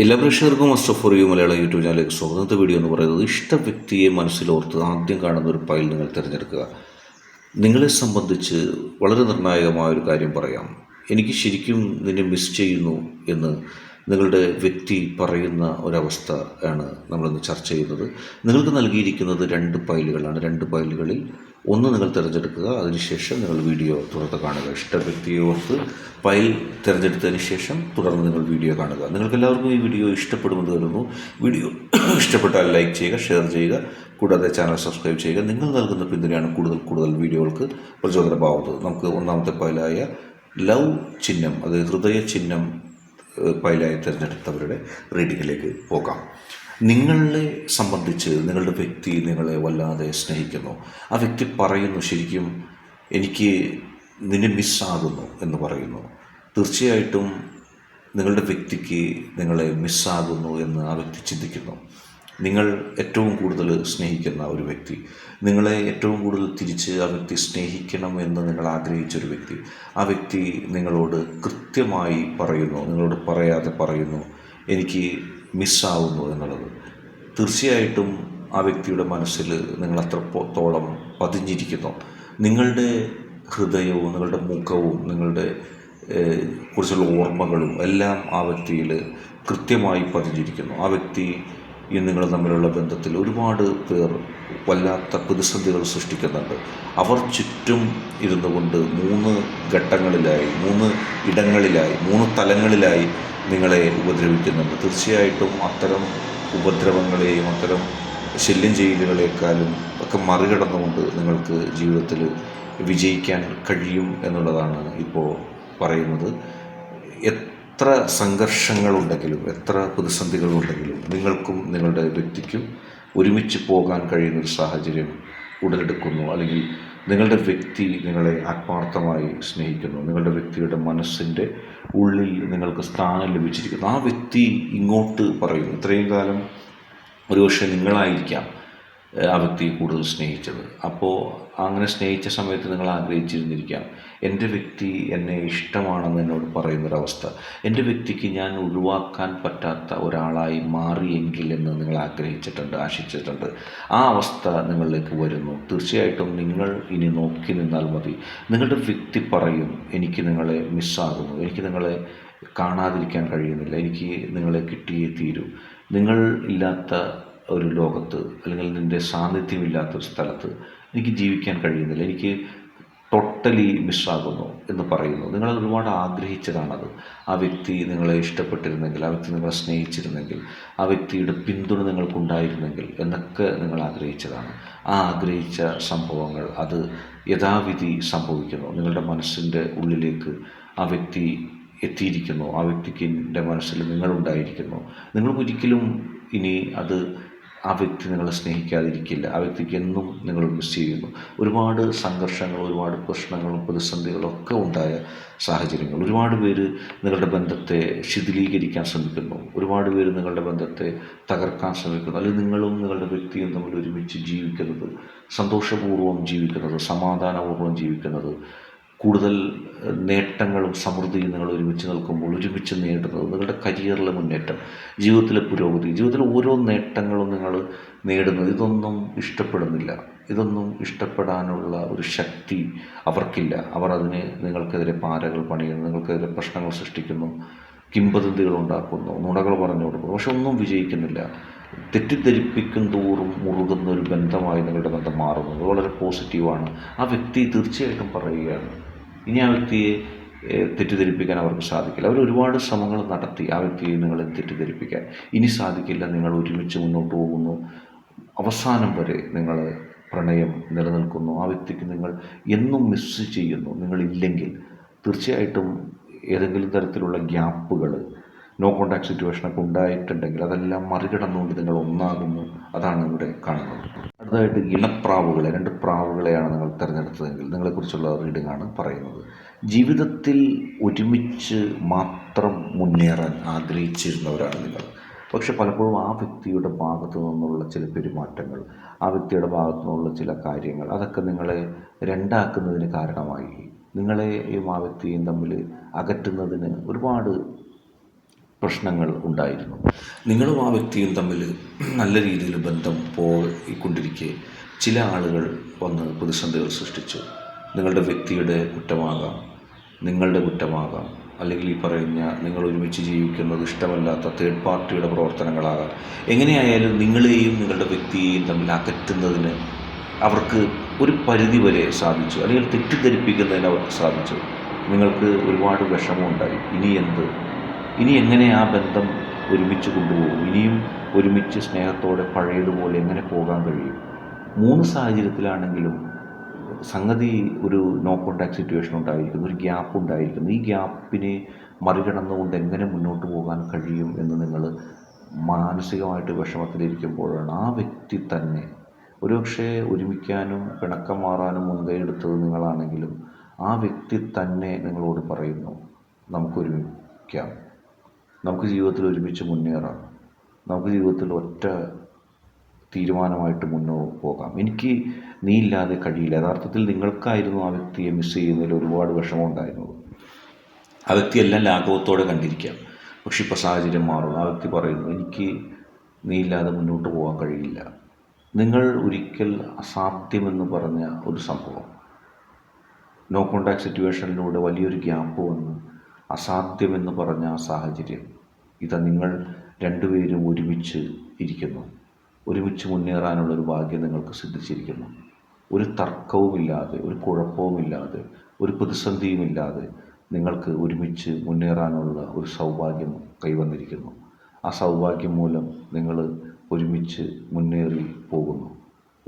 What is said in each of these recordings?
എല്ലാ പ്രേക്ഷകർക്കും muster U Malayalam YouTube ചാനലിലേക്ക് സ്വാഗതത്തെ വീഡിയോ എന്ന് പറയുന്നത് ഇഷ്ട വ്യക്തിയെ മനസ്സിലോർത്ത് ആദ്യം കാണുന്ന ഒരു ഫയൽ നിങ്ങൾ തിരഞ്ഞെടുക്കുക. നിങ്ങളെ സംബന്ധിച്ച് വളരെ നിർണായകമായ ഒരു കാര്യം പറയാം. എനിക്ക് ശരിക്കും നിന്നെ മിസ് ചെയ്യുന്നു എന്ന് നിങ്ങളുടെ വ്യക്തി പറയുന്ന ഒരവസ്ഥ ആണ് നമ്മളിന്ന് ചർച്ച ചെയ്യുന്നത്. നിങ്ങൾക്ക് നൽകിയിരിക്കുന്നത് രണ്ട് ഫയലുകളാണ് രണ്ട് ഫയലുകളിൽ ഒന്ന് നിങ്ങൾ തിരഞ്ഞെടുക്കുക അതിനുശേഷം നിങ്ങൾ വീഡിയോ തുടർന്ന് കാണുക. ഇഷ്ട വ്യക്തിയോർത്ത് ഫയൽ തിരഞ്ഞെടുത്തതിന് ശേഷം തുടർന്ന് നിങ്ങൾ വീഡിയോ കാണുക. നിങ്ങൾക്ക് എല്ലാവർക്കും ഈ വീഡിയോ ഇഷ്ടപ്പെടുമെന്ന് കരുതുന്നു വീഡിയോ ഇഷ്ടപ്പെട്ടാൽ ലൈക്ക് ചെയ്യുക ഷെയർ ചെയ്യുക. കൂടാതെ ചാനൽ സബ്സ്ക്രൈബ് ചെയ്യുക. നിങ്ങൾ നൽകുന്ന പിന്തുണയാണ് കൂടുതൽ കൂടുതൽ വീഡിയോകൾക്ക് പ്രചോദനമാവുന്നത്. നമുക്ക് ഒന്നാമത്തെ ഫയലായ ലവ് ചിഹ്നം അതായത് ഹൃദയ ചിഹ്നം ഫയലായി തിരഞ്ഞെടുത്തവരുടെ റീഡിങ്ങിലേക്ക് പോകാം. നിങ്ങളെ സംബന്ധിച്ച് നിങ്ങളുടെ വ്യക്തി നിങ്ങളെ വല്ലാതെ സ്നേഹിക്കുന്നു. ആ വ്യക്തി പറയുന്നു ശരിക്കും എനിക്ക് നിന്നെ മിസ്സാകുന്നു എന്ന് പറയുന്നു. തീർച്ചയായിട്ടും നിങ്ങളുടെ വ്യക്തിക്ക് നിങ്ങളെ മിസ്സാകുന്നു എന്ന് ആ വ്യക്തി ചിന്തിക്കുന്നു. നിങ്ങൾ ഏറ്റവും കൂടുതൽ സ്നേഹിക്കുന്ന ഒരു വ്യക്തി. നിങ്ങളെ ഏറ്റവും കൂടുതൽ തിരിച്ച് ആ വ്യക്തി സ്നേഹിക്കണം എന്ന് നിങ്ങൾ ആഗ്രഹിച്ച ഒരു വ്യക്തി. ആ വ്യക്തി നിങ്ങളോട് കൃത്യമായി പറയുന്നു നിങ്ങളോട് പറയാതെ പറയുന്നു എനിക്ക് മിസ്സാവുന്നു എന്നുള്ളത്. തീർച്ചയായിട്ടും ആ വ്യക്തിയുടെ മനസ്സിൽ നിങ്ങൾ അത്രത്തോളം പതിഞ്ഞിരിക്കുന്നു. നിങ്ങളുടെ ഹൃദയവും നിങ്ങളുടെ മുഖവും നിങ്ങളുടെ കുറിച്ചുള്ള ഓർമ്മകളും എല്ലാം ആ വ്യക്തിയിൽ കൃത്യമായി പതിഞ്ഞിരിക്കുന്നു. ആ വ്യക്തി ഈ നിങ്ങൾ തമ്മിലുള്ള ബന്ധത്തിൽ ഒരുപാട് പേർ വല്ലാത്ത പ്രതിസന്ധികൾ സൃഷ്ടിക്കുന്നുണ്ട്. അവർ ചുറ്റും ഇരുന്നു കൊണ്ട് മൂന്ന് ഘട്ടങ്ങളിലായി മൂന്ന് ഇടങ്ങളിലായി മൂന്ന് തലങ്ങളിലായി നിങ്ങളെ ഉപദ്രവിക്കുന്നുണ്ട്. തീർച്ചയായിട്ടും അത്തരം ഉപദ്രവങ്ങളെയും അത്തരം ശല്യം ചെയ്യലുകളെക്കാളും ഒക്കെ മറികടന്നുകൊണ്ട് നിങ്ങൾക്ക് ജീവിതത്തിൽ വിജയിക്കാൻ കഴിയും എന്നുള്ളതാണ് ഇപ്പോൾ പറയുന്നത്. എത്ര സംഘർഷങ്ങളുണ്ടെങ്കിലും എത്ര പ്രതിസന്ധികളുണ്ടെങ്കിലും നിങ്ങൾക്കും നിങ്ങളുടെ വ്യക്തിക്കും ഒരുമിച്ച് പോകാൻ കഴിയുന്നൊരു സാഹചര്യം ഉടലെടുക്കുന്നു. അല്ലെങ്കിൽ നിങ്ങളുടെ വ്യക്തി നിങ്ങളെ ആത്മാർത്ഥമായി സ്നേഹിക്കുന്നു. നിങ്ങളുടെ വ്യക്തിയുടെ മനസ്സിന്റെ ഉള്ളിൽ നിങ്ങൾക്ക് സ്ഥാനം ലഭിച്ചിരിക്കുന്നു. ആ വ്യക്തി ഇങ്ങോട്ട് പറയുന്നു. ഇത്രയും കാലം ഒരുപക്ഷെ നിങ്ങളായിരിക്കാം. ആ വ്യക്തി കൂടുതൽ സ്നേഹിച്ചത്. അപ്പോൾ അങ്ങനെ സ്നേഹിച്ച സമയത്ത് നിങ്ങൾ ആഗ്രഹിച്ചിരുന്നിരിക്കാം. എന്റെ വ്യക്തി എന്നെ ഇഷ്ടമാണെന്ന് എന്നോട് പറയുന്നൊരവസ്ഥ. എന്റെ വ്യക്തിക്ക് ഞാൻ ഒഴിവാക്കാൻ പറ്റാത്ത ഒരാളായി മാറിയെങ്കിൽ എന്ന് നിങ്ങൾ ആഗ്രഹിച്ചിട്ടുണ്ട് ആശിച്ചിട്ടുണ്ട്. ആ അവസ്ഥ നിങ്ങളിലേക്ക് വരുന്നു. തീർച്ചയായിട്ടും നിങ്ങൾ ഇനി നോക്കി നിന്നാൽ മതി. നിങ്ങളുടെ വ്യക്തി പറയും എനിക്ക് നിങ്ങളെ മിസ്സാകുന്നു. എനിക്ക് നിങ്ങളെ കാണാതിരിക്കാൻ കഴിയുന്നില്ല. എനിക്ക് നിങ്ങളെ കിട്ടിയേ തീരൂ. നിങ്ങൾ ഇല്ലാത്ത ഒരു ലോകത്ത് അല്ലെങ്കിൽ നിന്റെ സാന്നിധ്യമില്ലാത്ത ഒരു സ്ഥലത്ത് എനിക്ക് ജീവിക്കാൻ കഴിയുന്നില്ല എനിക്ക് ടോട്ടലി മിസ്സാകുന്നു എന്ന് പറയുന്നു. നിങ്ങൾ ഒരുപാട് ആഗ്രഹിച്ചതാണത്. ആ വ്യക്തി നിങ്ങളെ ഇഷ്ടപ്പെട്ടിരുന്നെങ്കിൽ ആ വ്യക്തി നിങ്ങളെ സ്നേഹിച്ചിരുന്നെങ്കിൽ ആ വ്യക്തിയുടെ പിന്തുണ നിങ്ങൾക്കുണ്ടായിരുന്നെങ്കിൽ എന്നൊക്കെ നിങ്ങൾ ആഗ്രഹിച്ചതാണ്. ആ ആഗ്രഹിച്ച സംഭവങ്ങൾ അത് യഥാവിധി സംഭവിക്കുന്നു. നിങ്ങളുടെ മനസ്സിന്റെ ഉള്ളിലേക്ക് ആ വ്യക്തി എത്തിയിരിക്കുന്നു. ആ വ്യക്തിക്ക് എന്റെ മനസ്സിൽ നിങ്ങളുണ്ടായിരിക്കുന്നു. നിങ്ങൾക്കൊരിക്കലും ഇനി അത് ആ വ്യക്തി നിങ്ങളെ സ്നേഹിക്കാതിരിക്കില്ല. ആ വ്യക്തിക്ക് എന്നും നിങ്ങൾ മിസ് ചെയ്യുന്നു ഒരുപാട് സംഘർഷങ്ങൾ ഒരുപാട് പ്രശ്നങ്ങളും പ്രതിസന്ധികളും ഒക്കെ ഉണ്ടായ സാഹചര്യങ്ങൾ. ഒരുപാട് പേര് നിങ്ങളുടെ ബന്ധത്തെ ശിഥിലീകരിക്കാൻ ശ്രമിക്കുന്നു. ഒരുപാട് പേര് നിങ്ങളുടെ ബന്ധത്തെ തകർക്കാൻ ശ്രമിക്കുന്നു. അല്ലെങ്കിൽ നിങ്ങളും നിങ്ങളുടെ വ്യക്തിയും തമ്മിൽ ഒരുമിച്ച് ജീവിക്കുന്നത് സന്തോഷപൂർവം ജീവിക്കുന്നത് സമാധാനപൂർവം ജീവിക്കുന്നത് കൂടുതൽ നേട്ടങ്ങളും സമൃദ്ധിയും നിങ്ങൾ ഒരുമിച്ച് നിൽക്കുമ്പോൾ ഒരുമിച്ച് നേടുന്നത് നിങ്ങളുടെ കരിയറിലെ മുന്നേറ്റം ജീവിതത്തിലെ പുരോഗതി ജീവിതത്തിലെ ഓരോ നേട്ടങ്ങളും നിങ്ങൾ നേടുന്നത് ഇതൊന്നും ഇഷ്ടപ്പെടുന്നില്ല. ഇതൊന്നും ഇഷ്ടപ്പെടാനുള്ള ഒരു ശക്തി അവർക്കില്ല. അവർ അതിന് നിങ്ങൾക്കെതിരെ പാരകൾ പണിയുന്നു നിങ്ങൾക്കെതിരെ പ്രശ്നങ്ങൾ സൃഷ്ടിക്കുന്നു കിംബദന്തികൾ ഉണ്ടാക്കുന്നു നുണകൾ പറഞ്ഞു കൊടുക്കുന്നു. പക്ഷെ ഒന്നും വിജയിക്കുന്നില്ല. തെറ്റിദ്ധരിപ്പിക്കും തോറും മുറുകുന്ന ഒരു ബന്ധമായി നിങ്ങളുടെ ബന്ധം മാറുന്നു. വളരെ പോസിറ്റീവാണ് ആ വ്യക്തി തീർച്ചയായിട്ടും പറയുകയാണ് ഇനി ആ വ്യക്തിയെ തെറ്റിദ്ധരിപ്പിക്കാൻ അവർക്ക് സാധിക്കില്ല. അവർ ഒരുപാട് ശ്രമങ്ങൾ നടത്തി ആ വ്യക്തിയെ നിങ്ങളെ തെറ്റിദ്ധരിപ്പിക്കാൻ. ഇനി സാധിക്കില്ല നിങ്ങൾ ഒരുമിച്ച് മുന്നോട്ട് പോകുന്നു. അവസാനം വരെ നിങ്ങൾ പ്രണയം നിലനിൽക്കുന്നു. ആ വ്യക്തിക്ക് നിങ്ങൾ എന്നും മിസ് ചെയ്യുന്നു. നിങ്ങളില്ലെങ്കിൽ തീർച്ചയായിട്ടും ഏതെങ്കിലും തരത്തിലുള്ള ഗ്യാപ്പുകൾ നോ കോണ്ടാക്ട് സിറ്റുവേഷനൊക്കെ ഉണ്ടായിട്ടുണ്ടെങ്കിൽ അതെല്ലാം മറികടന്നുകൊണ്ട് നിങ്ങൾ ഒന്നാകുന്നു. അതാണ് ഇവിടെ കാണുന്നത്. അടുത്തതായിട്ട് ഇണപ്രാവുകളെ രണ്ട് പ്രാവുകളെയാണ് നിങ്ങൾ തിരഞ്ഞെടുത്തതെങ്കിൽ നിങ്ങളെക്കുറിച്ചുള്ള റീഡിംഗ് ആണ് പറയുന്നത്. ജീവിതത്തിൽ ഒരുമിച്ച് മാത്രം മുന്നേറാൻ ആഗ്രഹിച്ചിരുന്നവരാണ് നിങ്ങൾ. പക്ഷെ പലപ്പോഴും ആ വ്യക്തിയുടെ ഭാഗത്തു നിന്നുള്ള ചില പെരുമാറ്റങ്ങൾ ആ വ്യക്തിയുടെ ഭാഗത്തു നിന്നുള്ള ചില കാര്യങ്ങൾ അതൊക്കെ നിങ്ങളെ രണ്ടാക്കുന്നതിന് കാരണമായി. നിങ്ങളെയും ആ വ്യക്തിയും തമ്മിൽ അകറ്റുന്നതിന് ഒരുപാട് പ്രശ്നങ്ങൾ ഉണ്ടായിരുന്നു. നിങ്ങളും ആ വ്യക്തിയും തമ്മിൽ നല്ല രീതിയിൽ ബന്ധം പോയിക്കൊണ്ടിരിക്കെ ചില ആളുകൾ വന്ന് പ്രതിസന്ധികൾ സൃഷ്ടിച്ചു. നിങ്ങളുടെ വ്യക്തിയുടെ കുറ്റമാകാം നിങ്ങളുടെ കുറ്റമാകാം അല്ലെങ്കിൽ ഈ പറയുന്ന നിങ്ങൾ ഒരുമിച്ച് ജീവിക്കുന്നത് ഇഷ്ടമല്ലാത്ത തേർഡ് പാർട്ടിയുടെ പ്രവർത്തനങ്ങളാകാം. എങ്ങനെയായാലും നിങ്ങളെയും നിങ്ങളുടെ വ്യക്തിയെയും തമ്മിൽ അകറ്റുന്നതിന് അവർക്ക് ഒരു പരിധി വരെ സാധിച്ചു. അല്ലെങ്കിൽ തെറ്റിദ്ധരിപ്പിക്കുന്നതിന് അവർക്ക് സാധിച്ചു. നിങ്ങൾക്ക് ഒരുപാട് വിഷമമുണ്ടായി. ഇനി എന്ത്? ഇനി എങ്ങനെ ആ ബന്ധം ഒരുമിച്ച് കൊണ്ടുപോകും? ഇനിയും ഒരുമിച്ച് സ്നേഹത്തോടെ പഴയതുപോലെ എങ്ങനെ പോകാൻ കഴിയും? മൂന്ന് സാഹചര്യത്തിലാണെങ്കിലും സംഗതി ഒരു നോ കോണ്ടാക്ട് സിറ്റുവേഷൻ ഉണ്ടായിരിക്കുന്നു ഒരു ഗ്യാപ്പ് ഉണ്ടായിരിക്കുന്നു. ഈ ഗ്യാപ്പിനെ മറികടന്നുകൊണ്ട് എങ്ങനെ മുന്നോട്ട് പോകാൻ കഴിയും എന്ന് നിങ്ങൾ മാനസികമായിട്ട് വിഷമത്തിലിരിക്കുമ്പോഴാണ് ആ വ്യക്തി തന്നെ ഒരുപക്ഷെ ഒരുമിക്കാനും പിണക്കം മാറാനും മുൻകൈ എടുത്തത് നിങ്ങളാണെങ്കിലും ആ വ്യക്തി തന്നെ നിങ്ങളോട് പറയുന്നു നമുക്ക് ഒരുമിക്കാം നമുക്ക് ജീവിതത്തിൽ ഒരുമിച്ച് മുന്നേറാം. നമുക്ക് ജീവിതത്തിൽ ഒറ്റ തീരുമാനമായിട്ട് മുന്നോട്ട് പോകാം. എനിക്ക് നീ ഇല്ലാതെ കഴിയില്ല. യഥാർത്ഥത്തിൽ നിങ്ങൾക്കായിരുന്നു ആ വ്യക്തിയെ മിസ് ചെയ്യുന്നതിൽ ഒരുപാട് വിഷമം ഉണ്ടായിരുന്നത് ആ വ്യക്തിയെല്ലാം ലാഘവത്തോടെ കണ്ടിരിക്കാം. പക്ഷെ ഇപ്പോൾ സാഹചര്യം മാറും. ആ വ്യക്തി പറയുന്നു എനിക്ക് നീ ഇല്ലാതെ മുന്നോട്ട് പോകാൻ കഴിയില്ല. നിങ്ങൾ ഒരിക്കൽ അസാധ്യമെന്ന് പറഞ്ഞ ഒരു സംഭവം. നോ കോണ്ടാക്ട് സിറ്റുവേഷനിലൂടെ വലിയൊരു ഗ്യാപ്പ് വന്ന്. അസാധ്യമെന്ന് പറഞ്ഞ ആ സാഹചര്യം. ഇതാ നിങ്ങൾ രണ്ടുപേരും ഒരുമിച്ച് ഇരിക്കുന്നു. ഒരുമിച്ച് മുന്നേറാനുള്ള ഒരു ഭാഗ്യം നിങ്ങൾക്ക് സിദ്ധിച്ചിരിക്കുന്നു. ഒരു തർക്കവുമില്ലാതെ ഒരു കുഴപ്പവുമില്ലാതെ ഒരു പ്രതിസന്ധിയുമില്ലാതെ നിങ്ങൾക്ക് ഒരുമിച്ച് മുന്നേറാനുള്ള ഒരു സൗഭാഗ്യം കൈവന്നിരിക്കുന്നു. ആ സൗഭാഗ്യം മൂലം നിങ്ങൾ ഒരുമിച്ച് മുന്നേറി പോകുന്നു.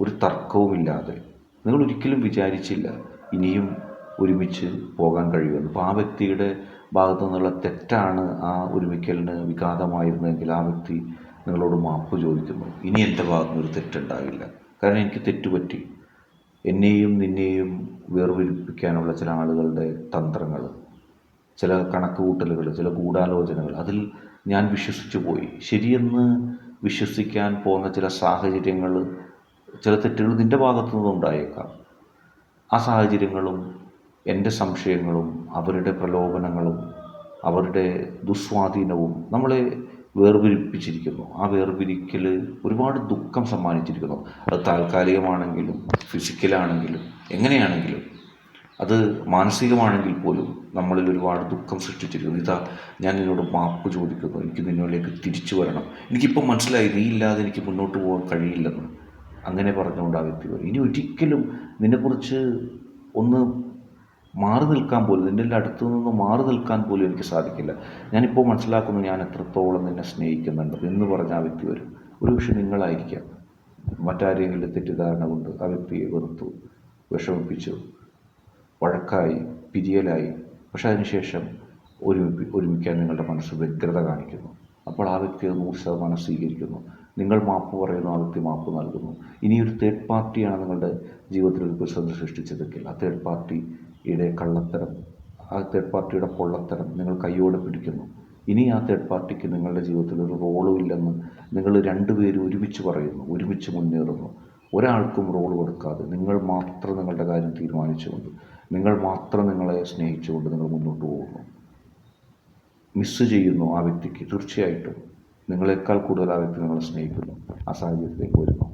ഒരു തർക്കവുമില്ലാതെ. നിങ്ങൾ ഒരിക്കലും വിചാരിച്ചില്ല ഇനിയും ഒരുമിച്ച് പോകാൻ കഴിയുമെന്ന്. അപ്പോൾ ആ വ്യക്തിയുടെ ഭാഗത്തു നിന്നുള്ള തെറ്റാണ് ആ ഒരുമിക്കലിന് വിഘാതമായിരുന്നെങ്കിൽ ആ വ്യക്തി നിങ്ങളോട് മാപ്പ് ചോദിക്കുന്നു. ഇനി എന്റെ ഭാഗത്തു ഒരു തെറ്റുണ്ടാകില്ല. കാരണം എനിക്ക് തെറ്റുപറ്റി. എന്നെയും നിന്നെയും വേർപിരിപ്പിക്കാനുള്ള ചില ആളുകളുടെ തന്ത്രങ്ങൾ ചില കണക്ക് കൂട്ടലുകൾ ചില ഗൂഢാലോചനകൾ അതിൽ ഞാൻ വിശ്വസിച്ചു പോയി. ശരിയെന്ന് വിശ്വസിക്കാൻ പോകുന്ന ചില സാഹചര്യങ്ങൾ ചില തെറ്റുകൾ നിന്റെ ഭാഗത്തു നിന്നുണ്ടായേക്കാം ആ സാഹചര്യങ്ങളും എന്റെ സംശയങ്ങളും അവരുടെ പ്രലോഭനങ്ങളും അവരുടെ ദുസ്വാധീനവും നമ്മളെ വേർപിരിപ്പിച്ചിരിക്കുന്നു. ആ വേർപിരിക്കൽ ഒരുപാട് ദുഃഖം സമ്മാനിച്ചിരിക്കുന്നു. അത് താൽക്കാലികമാണെങ്കിലും ഫിസിക്കലാണെങ്കിലും എങ്ങനെയാണെങ്കിലും അത് മാനസികമാണെങ്കിൽ പോലും നമ്മളിൽ ഒരുപാട് ദുഃഖം സൃഷ്ടിച്ചിരിക്കുന്നു. ഇതാ ഞാൻ നിന്നോട് മാപ്പ് ചോദിക്കുന്നു. എനിക്ക് നിന്നോടേക്ക് തിരിച്ചു വരണം. എനിക്കിപ്പം മനസ്സിലായി നീ ഇല്ലാതെ എനിക്ക് മുന്നോട്ട് പോകാൻ കഴിയില്ലെന്ന്. അങ്ങനെ പറഞ്ഞുകൊണ്ട് ആ വ്യക്തി ഇനി ഒരിക്കലും നിന്നെക്കുറിച്ച് ഒന്ന് മാറി നിൽക്കാൻ പോലും നിന്റെ അടുത്തു നിന്ന് മാറി നിൽക്കാൻ പോലും എനിക്ക് സാധിക്കില്ല. ഞാനിപ്പോൾ മനസ്സിലാക്കുന്നു ഞാൻ എത്രത്തോളം നിന്നെ സ്നേഹിക്കുന്നുണ്ട് എന്ന് പറഞ്ഞ ആ വ്യക്തി വരും. ഒരു പക്ഷെ നിങ്ങളായിരിക്കാം. മറ്റാരെങ്കിലും തെറ്റിദ്ധാരണ കൊണ്ട് ആ വ്യക്തിയെ വെറുത്തു വിഷമിപ്പിച്ചു വഴക്കായി പിരിയലായി. പക്ഷെ അതിനുശേഷം ഒരുമിപ്പി ഒരുമിക്കാൻ നിങ്ങളുടെ മനസ്സ് വ്യഗ്രത കാണിക്കുന്നു. അപ്പോൾ ആ വ്യക്തി അത് നൂറ് ശതമാനം സ്വീകരിക്കുന്നു. നിങ്ങൾ മാപ്പ് പറയുന്നു ആ വ്യക്തി മാപ്പ് നൽകുന്നു. ഇനി ഒരു തേർഡ് പാർട്ടിയാണ് നിങ്ങളുടെ ജീവിതത്തിൽ ഒരു പ്രതിസന്ധി സൃഷ്ടിച്ചതെങ്കിൽ ആ തേർഡ് പാർട്ടിയുടെ കള്ളത്തരം ആ തേർഡ് പാർട്ടിയുടെ പൊള്ളത്തരം നിങ്ങൾ കയ്യോടെ പിടിക്കുന്നു. ഇനി ആ തേർഡ് പാർട്ടിക്ക് നിങ്ങളുടെ ജീവിതത്തിൽ ഒരു റോളും ഇല്ലെന്ന് നിങ്ങൾ രണ്ടുപേരും ഒരുമിച്ച് പറയുന്നു ഒരുമിച്ച് മുന്നേറുന്നു. ഒരാൾക്കും റോൾ കൊടുക്കാതെ നിങ്ങൾ മാത്രം നിങ്ങളുടെ കാര്യം തീരുമാനിച്ചുകൊണ്ട് നിങ്ങൾ മാത്രം നിങ്ങളെ സ്നേഹിച്ചുകൊണ്ട് നിങ്ങൾ മുന്നോട്ട് പോകുന്നു. മിസ്സ് ചെയ്യുന്നു ആ വ്യക്തിക്ക്. തീർച്ചയായിട്ടും നിങ്ങളെക്കാൾ കൂടുതൽ ആ വ്യക്തി നിങ്ങളെ സ്നേഹിക്കുന്നു. ആ സാഹചര്യത്തിലേക്ക് വരുന്നു.